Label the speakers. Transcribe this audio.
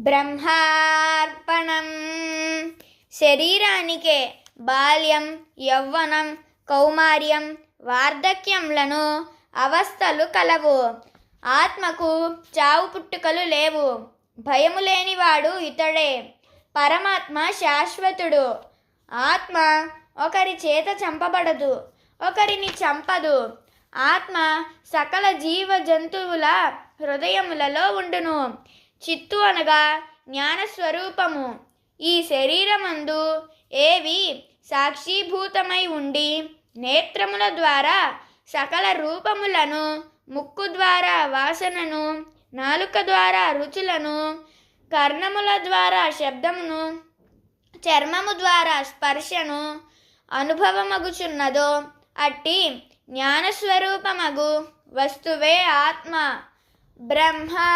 Speaker 1: బ్రహ్మార్పణం. శరీరానికే బాల్యం యవ్వనం కౌమార్యం వార్ధక్యంలను అవస్థలు కలవు. ఆత్మకు చావు పుట్టుకలు లేవు. భయము లేనివాడు ఇతడే. పరమాత్మ శాశ్వతుడు. ఆత్మ ఒకరి చేత చంపబడదు ఒకరిని చంపదు. ఆత్మ సకల జీవ జంతువుల హృదయములలో ఉండును. చిత్తు అనగా జ్ఞానస్వరూపము. ఈ శరీరమందు ఏవి సాక్షీభూతమై ఉండి నేత్రముల ద్వారా సకల రూపములను ముక్కు ద్వారా వాసనను నాలుక ద్వారా రుచులను కర్ణముల ద్వారా శబ్దమును చర్మము ద్వారా స్పర్శను అనుభవమగుచున్నదో అట్టి జ్ఞానస్వరూపమగు వస్తువే ఆత్మ. బ్రహ్మా